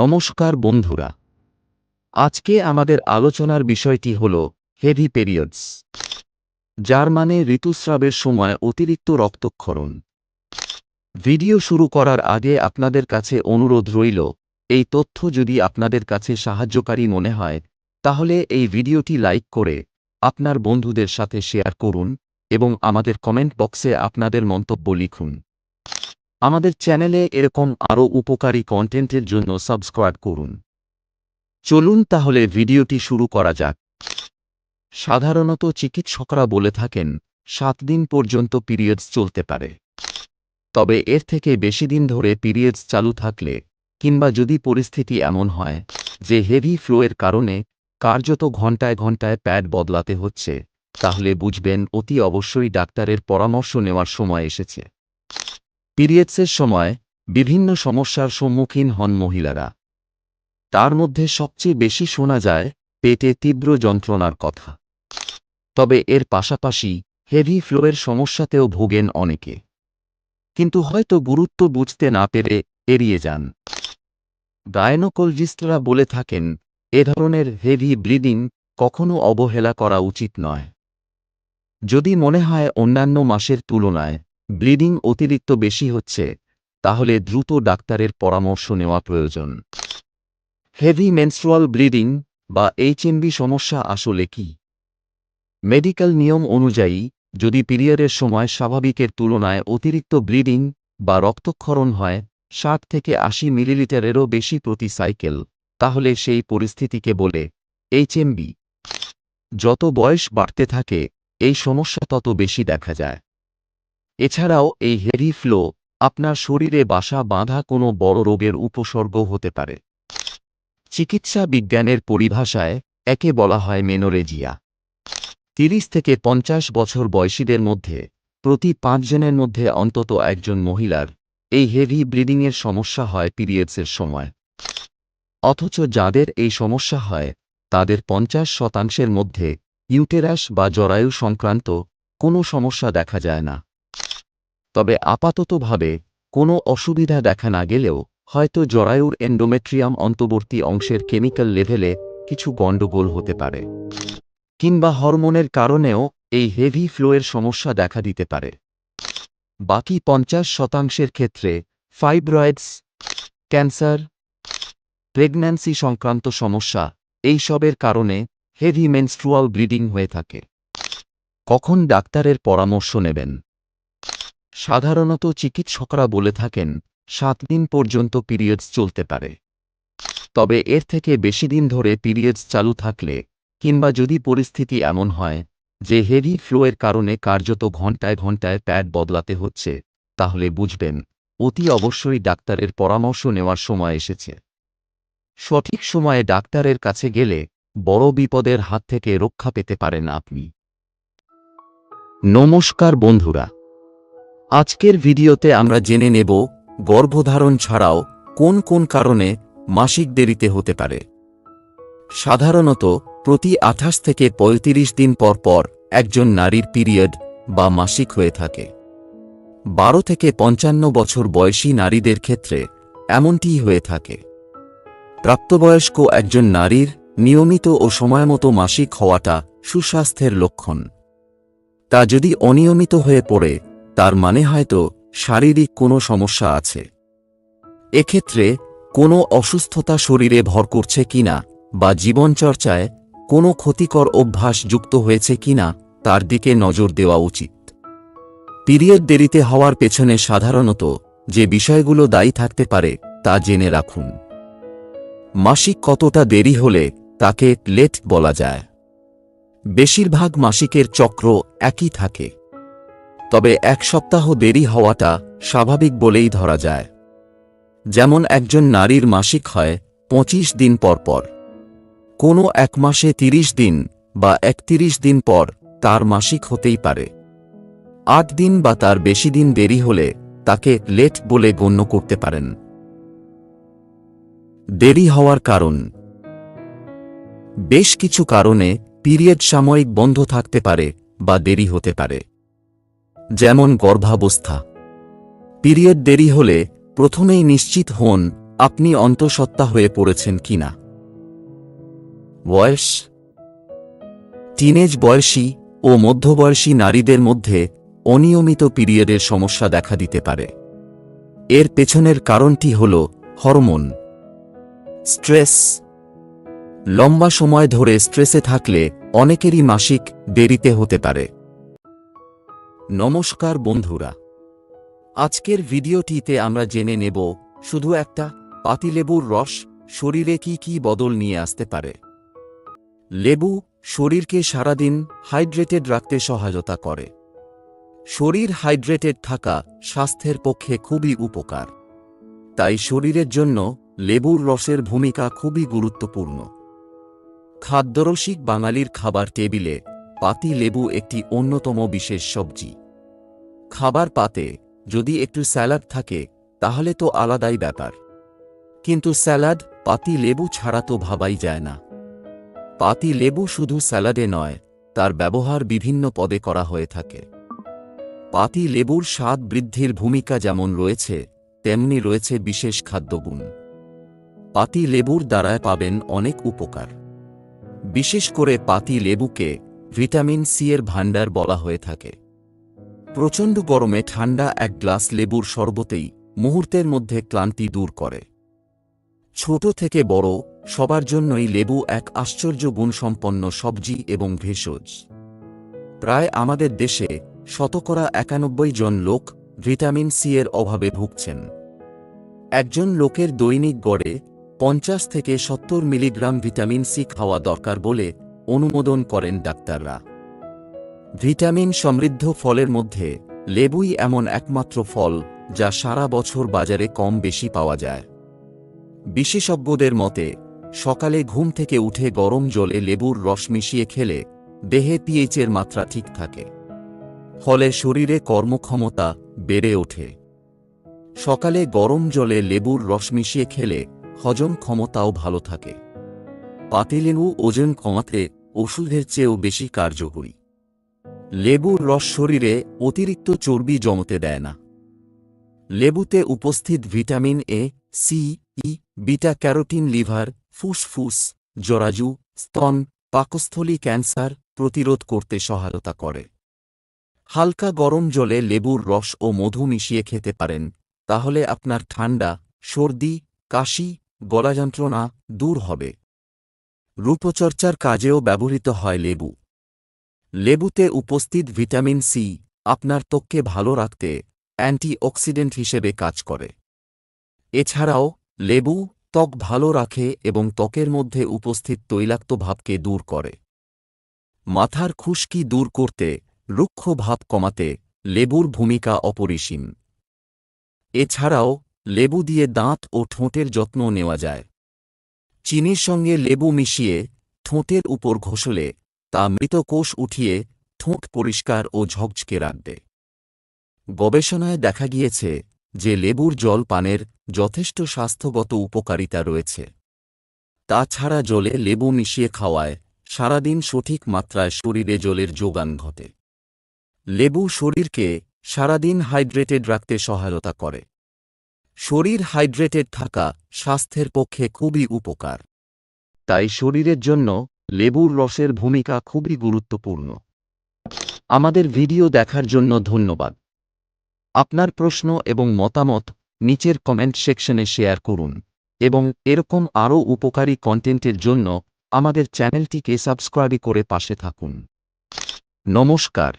নমস্কার বন্ধুরা। আজকে আমাদের আলোচনার বিষয়টি হল হেভি পেরিয়ডস যার মানে ঋতুস্রাবের সময় অতিরিক্ত রক্তক্ষরণ। ভিডিও শুরু করার আগে আপনাদের কাছে অনুরোধ রইল, এই তথ্য যদি আপনাদের কাছে সাহায্যকারী মনে হয়, তাহলে এই ভিডিওটি লাইক করে আপনার বন্ধুদের সাথে শেয়ার করুন এবং আমাদের কমেন্ট বক্সে আপনাদের মন্তব্য লিখুন। আমাদের চ্যানেলে এরকম আরও উপকারী কন্টেন্টের জন্য সাবস্ক্রাইব করুন। চলুন তাহলে ভিডিওটি শুরু করা যাক। সাধারণত চিকিৎসকরা বলে থাকেন, সাত দিন পর্যন্ত পিরিয়ডস চলতে পারে। তবে এর থেকে বেশি দিন ধরে পিরিয়ডস চালু থাকলে, কিংবা যদি পরিস্থিতি এমন হয় যে হেভি ফ্লোয়ের কারণে কার্যত ঘণ্টায় ঘণ্টায় প্যাড বদলাতে হচ্ছে, তাহলে বুঝবেন অতি অবশ্যই ডাক্তারের পরামর্শ নেওয়ার সময় এসেছে। পিরিয়ডসের সময় বিভিন্ন সমস্যার সম্মুখীন হন মহিলারা। তার মধ্যে সবচেয়ে বেশি শোনা যায় পেটে তীব্র যন্ত্রণার কথা। তবে এর পাশাপাশি হেভি ফ্লোয়ের সমস্যাতেও ভোগেন অনেকে। কিন্তু হয়তো গুরুত্ব বুঝতে না পেরে এড়িয়ে যান। গায়নোকোলজিস্টরা বলে থাকেন, এ ধরনের হেভি ব্লিডিং কখনও অবহেলা করা উচিত নয়। যদি মনে হয় অন্যান্য মাসের তুলনায় ব্লিডিং অতিরিক্ত বেশি হচ্ছে, তাহলে দ্রুত ডাক্তারের পরামর্শ নেওয়া প্রয়োজন। হেভি মেনস্ট্রুয়াল ব্লিডিং বা এইচএমবি সমস্যা আসলে কি? মেডিকেল নিয়ম অনুযায়ী, যদি পিরিয়ডের সময় স্বাভাবিকের তুলনায় অতিরিক্ত ব্লিডিং বা রক্তক্ষরণ হয়, ষাট থেকে আশি মিলিলিটারেরও বেশি প্রতি সাইকেল, তাহলে সেই পরিস্থিতিকে বলে এইচএমবি যত বয়স বাড়তে থাকে, এই সমস্যা তত বেশি দেখা যায়। এছাড়াও, এই হেভি ফ্লো আপনার শরীরে বাসা বাঁধা কোনো বড় রোগের উপসর্গ হতে পারে। চিকিৎসা বিজ্ঞানের পরিভাষায় একে বলা হয় মেনোরেজিয়া তিরিশ থেকে পঞ্চাশ বছর বয়সীদের মধ্যে, প্রতি পাঁচজনের মধ্যে অন্তত একজন মহিলার এই হেভি ব্লিডিংয়ের সমস্যা হয় পিরিয়ডসের সময়। অথচ যাদের এই সমস্যা হয়, তাদের পঞ্চাশ শতাংশের মধ্যে ইউটেরাস বা জরায়ু সংক্রান্ত কোনো সমস্যা দেখা যায় না। তবে আপাততভাবে কোনো অসুবিধা দেখা না গেলেও হয়তো জরায়ুর এন্ডোমেট্রিয়াম অন্তর্বর্তী অংশের কেমিক্যাল লেভেলে কিছু গণ্ডগোল হতে পারে, কিংবা হরমোনের কারণেও এই হেভি ফ্লোয়ের সমস্যা দেখা দিতে পারে। বাকি পঞ্চাশ শতাংশের ক্ষেত্রে ফাইব্রয়েডস ক্যান্সার প্রেগন্যান্সি সংক্রান্ত সমস্যা এইসবের কারণে হেভি মেনস্ট্রুয়াল ব্লিডিং হয়ে থাকে। কখন ডাক্তারের পরামর্শ নেবেন? সাধারণত চিকিৎসকরা বলে থাকেন, সাত দিন পর্যন্ত পিরিয়ডস চলতে পারে। তবে এর থেকে বেশি দিন ধরে পিরিয়ডস চালু থাকলে, কিংবা যদি পরিস্থিতি এমন হয়, যে হেভি ফ্লোয়ের কারণে কার্যত ঘণ্টায় ঘণ্টায় প্যাড বদলাতে হচ্ছে, তাহলে বুঝবেন, অতি অবশ্যই ডাক্তারের পরামর্শ নেওয়ার সময় এসেছে। সঠিক সময়ে ডাক্তারের কাছে গেলে, বড় বিপদের হাত থেকে রক্ষা পেতে পারেন আপনি। নমস্কার বন্ধুরা। আজকের ভিডিওতে আমরা জেনে নেব, গর্ভধারণ ছাড়াও কোন কোন কারণে মাসিক দেরিতে হতে পারে। সাধারণত, প্রতি আঠাশ থেকে ৩৫ দিন পর পর একজন নারীর পিরিয়ড বা মাসিক হয়ে থাকে। বারো থেকে পঞ্চান্ন বছর বয়সী নারীদের ক্ষেত্রে এমনটিই হয়ে থাকে। প্রাপ্তবয়স্ক একজন নারীর নিয়মিত ও সময়মতো মাসিক হওয়াটা সুস্বাস্থ্যের লক্ষণ। তা যদি অনিয়মিত হয়ে পড়ে তার মানে হয়তো শারীরিক কোনো সমস্যা আছে। এক্ষেত্রে কোনো অসুস্থতা শরীরে ভর করছে কিনা বা জীবনচর্চায় কোনো ক্ষতিকর অভ্যাস যুক্ত হয়েছে কিনা তার দিকে নজর দেওয়া উচিত। পিরিয়ড দেরিতে হওয়ার পেছনে সাধারণত যে বিষয়গুলো দায়ী থাকতে পারে তা জেনে রাখুন। মাসিক কতটা দেরি হলে তাকে লেট বলা যায়। বেশিরভাগ মাসিকের চক্র একই থাকে। তবে এক সপ্তাহ দেরি হওয়াটা স্বাভাবিক বলেই ধরা যায়। যেমন একজন নারীর মাসিক হয় পঁচিশ দিন পর পর। কোনো এক মাসে তিরিশ দিন বা একতিরিশ দিন পর তার মাসিক হতেই পারে। আট দিন বা তার বেশি দিন দেরি হলে তাকে লেট বলে গণ্য করতে পারেন। দেরি হওয়ার কারণ। বেশ কিছু কারণে পিরিয়ড সাময়িক বন্ধ থাকতে পারে বা দেরি হতে পারে। যেমন গর্ভাবস্থা। পিরিয়ড দেরি হলে প্রথমেই নিশ্চিত হন আপনি অন্তঃসত্ত্বা হয়ে পড়েছেন কিনা বয়স? টিনেজ বয়সী ও মধ্যবয়সী নারীদের মধ্যে অনিয়মিত পিরিয়ডের সমস্যা দেখা দিতে পারে। এর পেছনের কারণটি হল হরমোন। স্ট্রেস। লম্বা সময় ধরে স্ট্রেসে থাকলে অনেকেরই মাসিক দেরিতে হতে পারে। নমস্কার বন্ধুরা। আজকের ভিডিওটিতে আমরা জেনে নেব, শুধু একটা, পাতিলেবুর রস, শরীরে কি কি বদল নিয়ে আসতে পারে। লেবু, শরীরকে সারাদিন হাইড্রেটেড রাখতে সহায়তা করে। শরীর হাইড্রেটেড থাকা স্বাস্থ্যের পক্ষে খুবই উপকার। তাই শরীরের জন্য লেবুর রসের ভূমিকা খুবই গুরুত্বপূর্ণ। খাদ্যরসিক বাঙালির খাবার টেবিলে পাতি লেবু একটি অন্যতম বিশেষ সবজি। খাবার পাতে যদি একটু স্যালাড থাকে, তাহলে তো আলাদাই ব্যাপার। কিন্তু স্যালাড, পাতি লেবু ছাড়া তো ভাবাই যায় না। পাতি লেবু শুধু স্যালাডে নয়, তার ব্যবহার বিভিন্ন পদে করা হয়ে থাকে। পাতি লেবুর স্বাদ বৃদ্ধির ভূমিকা যেমন রয়েছে, তেমনি রয়েছে বিশেষ খাদ্যগুণ। পাতি লেবুর দ্বারায় পাবেন অনেক উপকার। বিশেষ করে পাতি লেবুকে ভিটামিন সি এর ভাণ্ডার বলা হয়ে থাকে। প্রচণ্ড গরমে ঠান্ডা এক গ্লাস লেবুর শরবতেই মুহূর্তের মধ্যে ক্লান্তি দূর করে। ছোট থেকে বড়, সবার জন্যই লেবু এক আশ্চর্য গুণসম্পন্ন সবজি এবং ভেষজ। প্রায় আমাদের দেশে শতকরা একানব্বই জন লোক ভিটামিন সি এর অভাবে ভুগছেন। একজন লোকের দৈনিক গড়ে পঞ্চাশ থেকে সত্তর মিলিগ্রাম ভিটামিন সি খাওয়া দরকার বলে অনুমোদন করেন ডাক্তাররা। ভিটামিন সমৃদ্ধ ফলের মধ্যে, লেবুই এমন একমাত্র ফল যা সারা বছর বাজারে কম বেশি পাওয়া যায়। বিশেষজ্ঞদের মতে, সকালে ঘুম থেকে উঠে গরম জলে লেবুর রস মিশিয়ে খেলে দেহে পিএইচের মাত্রা ঠিক থাকে। ফলে শরীরে কর্মক্ষমতা বেড়ে ওঠে। সকালে গরম জলে লেবুর রস মিশিয়ে খেলে হজম ক্ষমতাও ভালো থাকে। পাতিলেবু ওজন কমাতে ওষুধের চেয়েও বেশি কার্যকরী। লেবুর রস শরীরে অতিরিক্ত চর্বি জমতে দেয় না। লেবুতে উপস্থিত vitamin A, C, E, beta carotene, liver, ফুসফুস, জরাজু, স্তন, পাকস্থলী ক্যান্সার প্রতিরোধ করতে সহায়তা করে। হালকা গরম জলে লেবুর রস ও মধু মিশিয়ে খেতে পারেন, তাহলে আপনার ঠান্ডা, সর্দি, কাশি, গলাযন্ত্রণা দূর হবে। রূপচর্চার কাজেও ব্যবহৃত হয় লেবু। লেবুতে উপস্থিত ভিটামিন সি আপনার ত্বককে ভালো রাখতে অ্যান্টিঅক্সিডেন্ট হিসেবে কাজ করে। এছাড়াও, লেবু ত্বক ভালো রাখে এবং ত্বকের মধ্যে উপস্থিত তৈলাক্ত ভাবকে দূর করে। মাথার খুশকি দূর করতে রুক্ষ ভাব কমাতে লেবুর ভূমিকা অপরিসীম। এছাড়াও, লেবু দিয়ে দাঁত ও ঠোঁটের যত্ন নেওয়া যায়। চিনির সঙ্গে লেবু মিশিয়ে ঠোঁটের উপর ঘষলে তা মৃত কোষ উঠিয়ে ঠোঁট পরিষ্কার ও ঝকঝকে রাখবে। গবেষণায় দেখা গিয়েছে যে লেবুর জল পানের যথেষ্ট স্বাস্থ্যগত উপকারিতা রয়েছে। তাছাড়া জলে লেবু মিশিয়ে খাওয়ায় সারাদিন সঠিক মাত্রায় শরীরে জলের যোগান ঘটে। লেবু শরীরকে সারাদিন হাইড্রেটেড রাখতে সহায়তা করে। শরীর হাইড্রেটেড থাকা স্বাস্থ্যের পক্ষে খুবই উপকার। তাই শরীরের জন্য লেবুর রসের ভূমিকা খুবই গুরুত্বপূর্ণ। আমাদের ভিডিও দেখার জন্য ধন্যবাদ। আপনার প্রশ্ন এবং মতামত নিচের কমেন্ট সেকশনে শেয়ার করুন এবং এরকম আরও উপকারী কন্টেন্টের জন্য আমাদের চ্যানেলটিকে সাবস্ক্রাইব করে পাশে থাকুন। নমস্কার।